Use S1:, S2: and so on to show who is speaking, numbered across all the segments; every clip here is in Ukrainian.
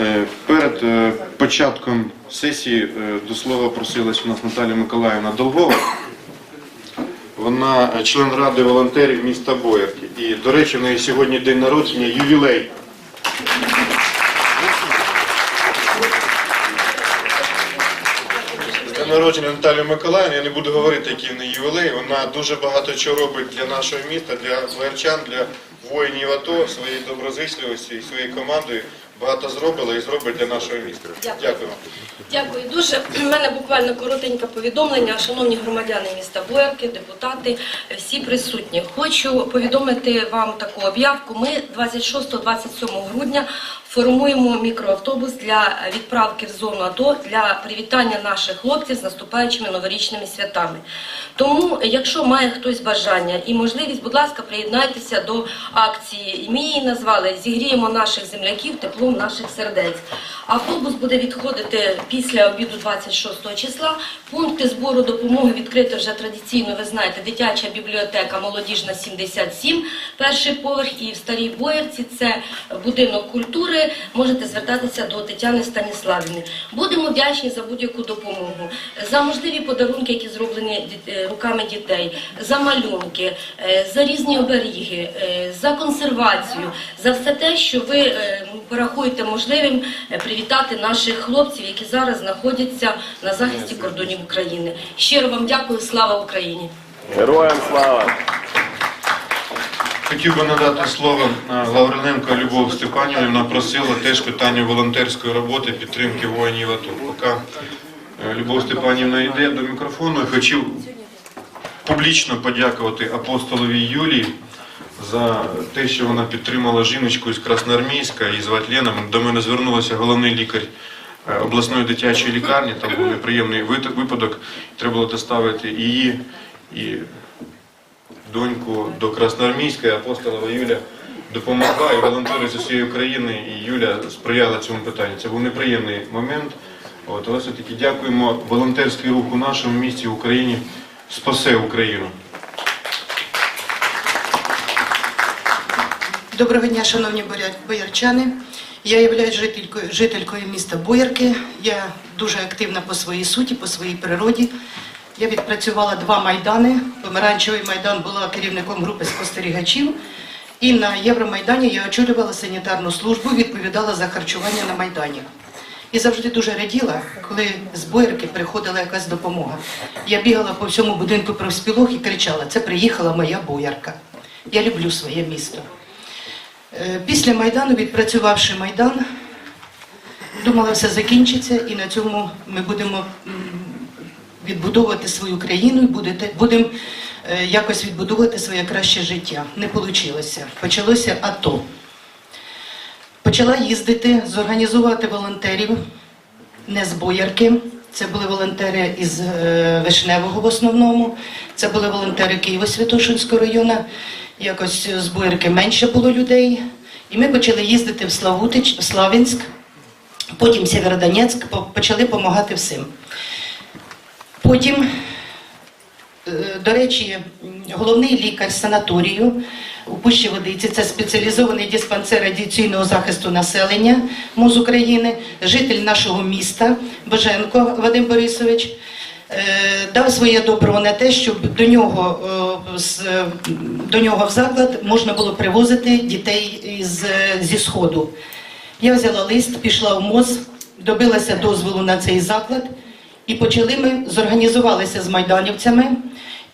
S1: Е, Перед е, початком сесії е, до слова просилась у нас Наталія Миколаївна Долгова. Вона член ради волонтерів міста Боярки. І, до речі, в неї сьогодні день народження, ювілей. Днем народження Наталії Миколаївни, я не буду говорити, який в неї ювілей. Вона дуже багато чого робить для нашого міста, для боярчан, для воїнів АТО, своєю доброзичливості і своєю командою багато зробила і зробить для нашого міста.
S2: Дякую.
S1: Дякую.
S2: Дякую дуже. У мене буквально коротеньке повідомлення. Шановні громадяни міста Боярки, депутати, всі присутні. Хочу повідомити вам таку об'явку. Ми 26-27 грудня формуємо мікроавтобус для відправки в зону АТО для привітання наших хлопців з наступаючими новорічними святами. Тому, якщо має хтось бажання і можливість, будь ласка, приєднайтеся до акції. Ми її назвали Зігріємо наших земляків теплом наших сердець. Автобус буде відходити після обіду 26 числа. Пункти збору допомоги відкрито вже традиційно, ви знаєте, дитяча бібліотека молодіжна 77, перший поверх і в Старій Боярці це будинок культури. Можете звертатися до Тетяни Станіславівни. Будемо вдячні за будь-яку допомогу, за можливі подарунки, які зроблені е, руками дітей, за малюнки, е, за різні оберіги, е, за консервацію, за все те, що ви порахуєте можливим привітати наших хлопців, які зараз знаходяться на захисті кордонів України. Щиро вам дякую, слава Україні!
S3: Героям слава!
S1: Хотів би надати слово е, Лавриненко Любов Степанівні. Вона просила теж питання волонтерської роботи, підтримки воїнів АТО. Поки е, Любов Степанівна йде до мікрофону, хотів публічно подякувати апостолові Юлії за те, що вона підтримала жіночку із Красноармійська і звати Лена. До мене звернулася головний лікар е, обласної дитячої лікарні. Там був неприємний випадок. Треба було доставити її і доньку до Красноармійської, апостолова Юля допомогла і волонтери з усієї України, і Юля сприяла цьому питанню. Це був неприємний момент. От, але все-таки дякуємо волонтерський рух у нашому місті в Україні спасе Україну.
S4: Доброго дня, шановні боярчани. Я являюсь жителькою, жителькою міста Боярки. Я дуже активна по своїй суті, по своїй природі. Я відпрацювала два майдани. Помаранчевий майдан була керівником групи спостерігачів. І на Євромайдані я очолювала санітарну службу, відповідала за харчування на майдані. І завжди дуже раділа, коли з боярки приходила якась допомога. Я бігала по всьому будинку профспілок і кричала: це приїхала моя боярка. Я люблю своє місто. Е, Після Майдану, відпрацювавши Майдан, думала, все закінчиться, і на цьому ми будемо відбудовувати свою країну і будете, будемо е, якось відбудовувати своє краще життя. Не вийшло. Почалося АТО. Почала їздити, зорганізувати волонтерів, не з боярки. Це були волонтери із е, Вишневого в основному. Це були волонтери Києво-Святошинського району. Якось з боярки менше було людей. І ми почали їздити в Славутич, в Славянськ, потім Сєвєродонецьк, почали допомагати всім. Потім, е, до речі, головний лікар санаторію у Пущі Водиці, це спеціалізований диспансер радіаційного захисту населення МОЗ України, житель нашого міста Боженко Вадим Борисович. е, Дав своє добро на те, щоб до нього, е, до нього в заклад можна було привозити дітей із, зі Сходу. Я взяла лист, пішла в МОЗ, добилася дозволу на цей заклад, і почали ми зорганізувалися з майданівцями.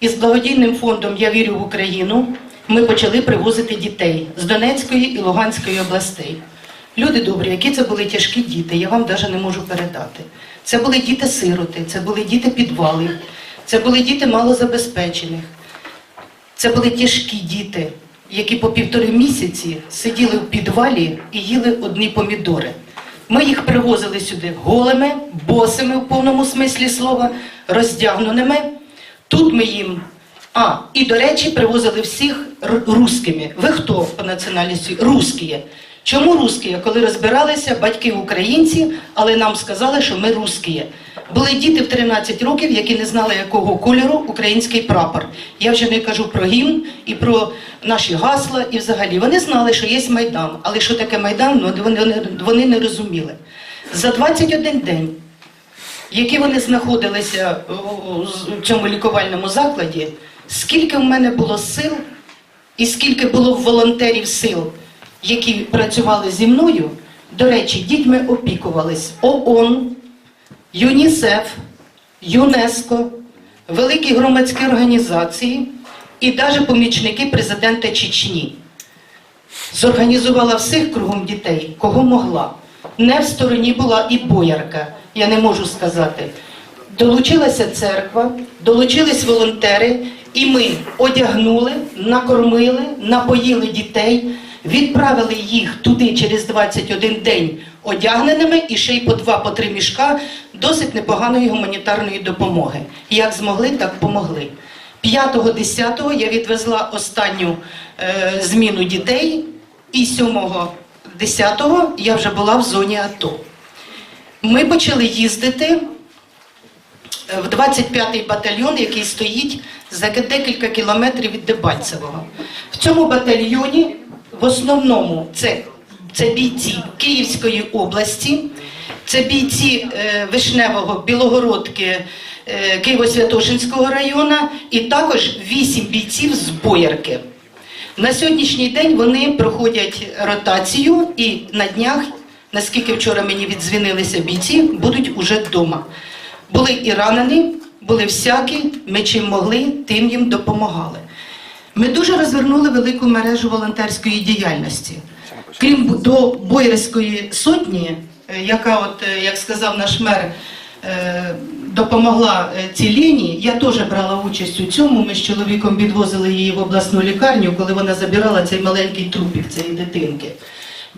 S4: І з благодійним фондом Я вірю в Україну ми почали привозити дітей з Донецької і Луганської областей. Люди добрі, які це були тяжкі діти, я вам навіть не можу передати. Це були діти-сироти, це були діти підвалів, це були діти малозабезпечених. Це були тяжкі діти, які по півтори місяці сиділи в підвалі і їли одні помідори. Ми їх привозили сюди голими, босими в повному смислі слова, роздягненими. Тут ми їм. А, і до речі, привозили всіх русскими. Ви хто по національності? Русські. Чому русські? Коли розбиралися, батьки українці, але нам сказали, що ми русські. Були діти в 13 років, які не знали, якого кольору український прапор. Я вже не кажу про гімн і про наші гасла, і взагалі вони знали, що є майдан, але що таке майдан, ну, вони, не розуміли. За 21 день, які вони знаходилися у цьому лікувальному закладі, скільки в мене було сил і скільки було волонтерів сил, які працювали зі мною. До речі, дітьми опікувались ООН, ЮНІСЕФ, ЮНЕСКО, великі громадські організації і навіть помічники президента Чечні. Зорганізувала всіх кругом дітей, кого могла. Не в стороні була і боярка, я не можу сказати. Долучилася церква, долучились волонтери, і ми одягнули, накормили, напоїли дітей, відправили їх туди через 21 день одягненими і ще й по два, по три мішка досить непоганої гуманітарної допомоги. Як змогли, так помогли. 5-10 я відвезла останню е, зміну дітей, і 7-10 я вже була в зоні АТО. Ми почали їздити е, в 25-й батальйон, який стоїть за декілька кілометрів від Дебальцевого. В цьому батальйоні в основному це, це бійці Київської області, це бійці е, Вишневого, Білогородки, е, Києво-Святошинського району і також 8 бійців з Боярки. На сьогоднішній день вони проходять ротацію і на днях, наскільки вчора мені відзвінилися бійці, будуть уже вдома. Були і ранені, були всякі, ми чим могли, тим їм допомагали. Ми дуже розвернули велику мережу волонтерської діяльності. Крім до Боярської сотні, е, яка, от, е, як сказав наш мер, е, допомогла цій лінії, я теж брала участь у цьому. Ми з чоловіком відвозили її в обласну лікарню, коли вона забирала цей маленький трупик цієї дитинки,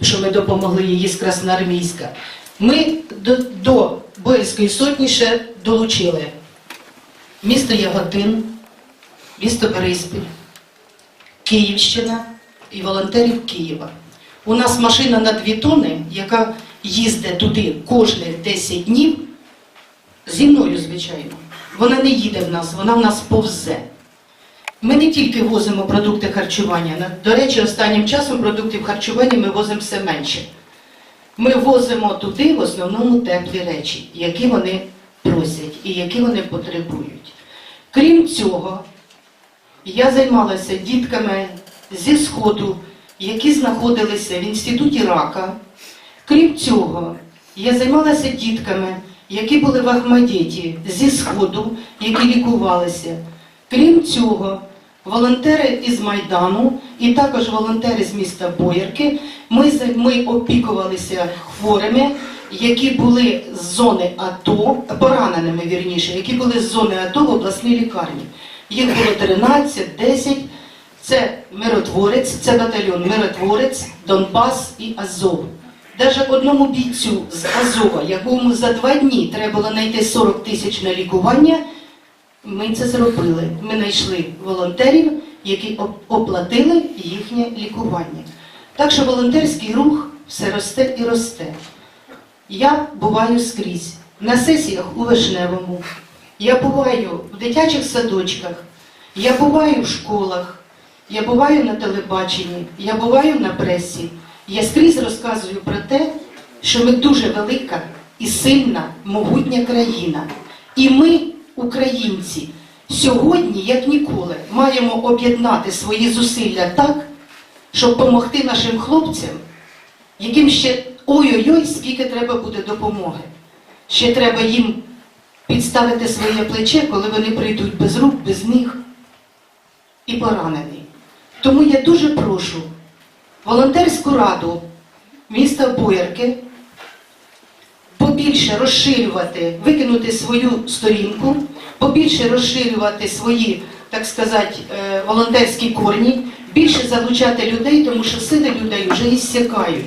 S4: що ми допомогли їй з Красноармійська. Ми до, до Боярської сотні ще долучили місто Яготин, місто Бориспіль, Київщина і волонтерів Києва. У нас машина на дві тони, яка їздить туди кожних 10 днів, зі мною, звичайно. Вона не їде в нас, вона в нас повзе. Ми не тільки возимо продукти харчування. До речі, останнім часом продуктів харчування ми возимо все менше. Ми возимо туди в основному теплі речі, які вони просять і які вони потребують. Крім цього, я займалася дітками зі Сходу, які знаходилися в інституті рака. Крім цього, я займалася дітками, які були в Ахмадіті зі Сходу, які лікувалися. Крім цього, волонтери із Майдану і також волонтери з міста Боярки, ми, ми опікувалися хворими, які були з зони АТО, пораненими вірніше, які були з зони АТО в обласній лікарні. Їх було 13, 10. Це миротворець, це батальйон Миротворець, Донбас і Азов. Навіть одному бійцю з Азова, якому за два дні треба було знайти 40 тисяч на лікування, ми це зробили. Ми знайшли волонтерів, які оплатили їхнє лікування. Так що волонтерський рух все росте і росте. Я буваю скрізь. На сесіях у Вишневому. Я буваю в дитячих садочках, я буваю в школах, я буваю на телебаченні, я буваю на пресі. Я скрізь розказую про те, що ми дуже велика і сильна, могутня країна. І ми, українці, сьогодні, як ніколи, маємо об'єднати свої зусилля так, щоб допомогти нашим хлопцям, яким ще ой-ой-ой, скільки треба буде допомоги. Ще треба їм підставити своє плече, коли вони прийдуть без рук, без ніг і поранені. Тому я дуже прошу волонтерську раду міста Боярки побільше розширювати, викинути свою сторінку, побільше розширювати свої, так сказати, е, волонтерські корні, більше залучати людей, тому що сили людей вже іссякають.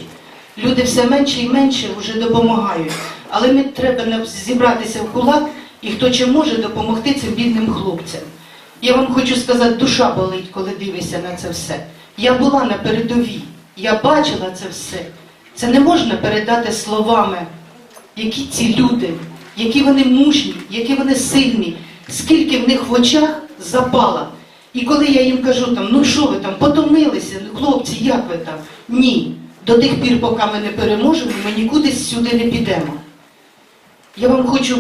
S4: Люди все менше і менше вже допомагають. Але ми треба зібратися в кулак і хто чи може допомогти цим бідним хлопцям. Я вам хочу сказати, душа болить, коли дивишся на це все. Я була на передовій, я бачила це все. Це не можна передати словами, які ці люди які вони мужні, які вони сильні, скільки в них в очах запала. І коли я їм кажу, там, ну що ви там, потомилися, хлопці, як ви там? Ні. До тих пір, поки ми не переможемо, ми нікуди сюди не підемо. Я вам хочу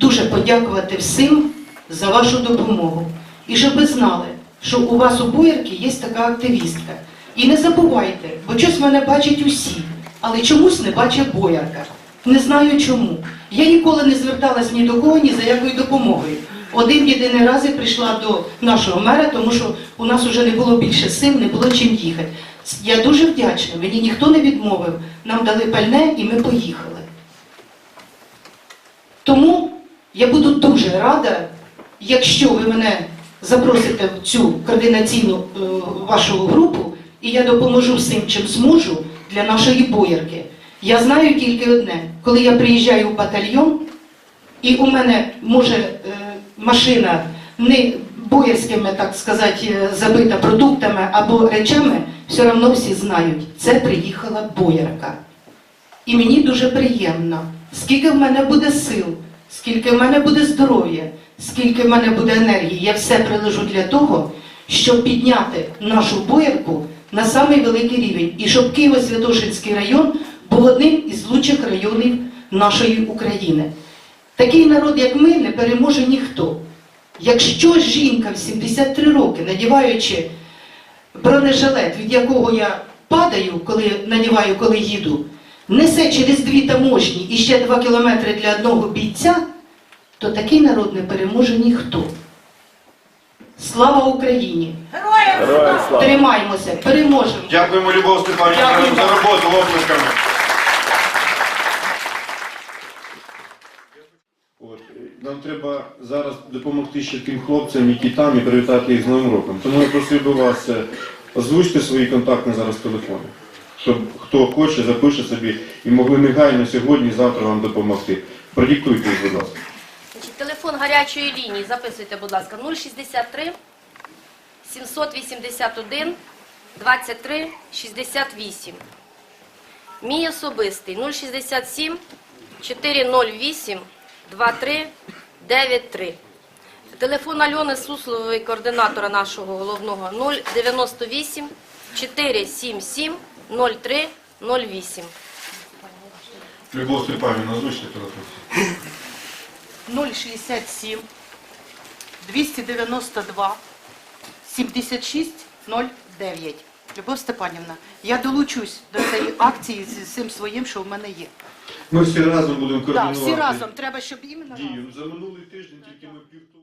S4: дуже подякувати всім за вашу допомогу. І щоб ви знали, що у вас у Боярки є така активістка. І не забувайте, бо щось мене бачать усі, але чомусь не бачить Боярка. Не знаю чому. Я ніколи не зверталась ні до кого, ні за якою допомогою. Один єдиний раз прийшла до нашого мера, тому що у нас вже не було більше сил, не було чим їхати. Я дуже вдячна, мені ніхто не відмовив. Нам дали пальне і ми поїхали. Тому я буду дуже рада, якщо ви мене запросите в цю координаційну е, вашу групу, і я допоможу всім, чим зможу для нашої боярки. Я знаю тільки одне: коли я приїжджаю в батальйон, і у мене може е, машина не боярськими, так сказати, е, забита продуктами або речами, все одно всі знають, це приїхала боярка. І мені дуже приємно, скільки в мене буде сил, скільки в мене буде здоров'я, скільки в мене буде енергії, я все приложу для того, щоб підняти нашу боярку на самий великий рівень. І щоб Києво-Святошинський район був одним із лучших районів нашої України. Такий народ, як ми, не переможе ніхто. Якщо жінка в 73 роки, надіваючи бронежилет, від якого я падаю, коли надіваю, коли їду, несе через дві таможні і ще два кілометри для одного бійця, то такий народ не переможе ніхто. Слава Україні!
S3: Героям слава!
S4: Тримаймося, переможемо!
S1: Дякуємо, Любов Степанівна,
S4: Дякую.
S1: за роботу оплесками. Е, нам треба зараз допомогти ще тим хлопцям, які там, і привітати їх з Новим роком. Тому я просив би вас е, озвучте свої контактні зараз телефони, щоб хто хоче, запише собі і могли негайно сьогодні, завтра вам допомогти. Продиктуйте їх, будь ласка.
S2: Телефон гарячої лінії, записуйте, будь ласка, 063 781 23 68. Мій особистий 067 408 23 93. Телефон Альони Суслової, координатора нашого головного 098 477 03 08.
S1: Любов Степанівна, озвучте телефон.
S4: 067 292 76 09. Любов Степанівна, я долучусь до цієї акції з цим своїм, що в мене є.
S1: Ми всі разом будемо
S4: Так, всі разом. Треба, щоб іменно.
S1: дію. За минулий тиждень тільки ми півтора.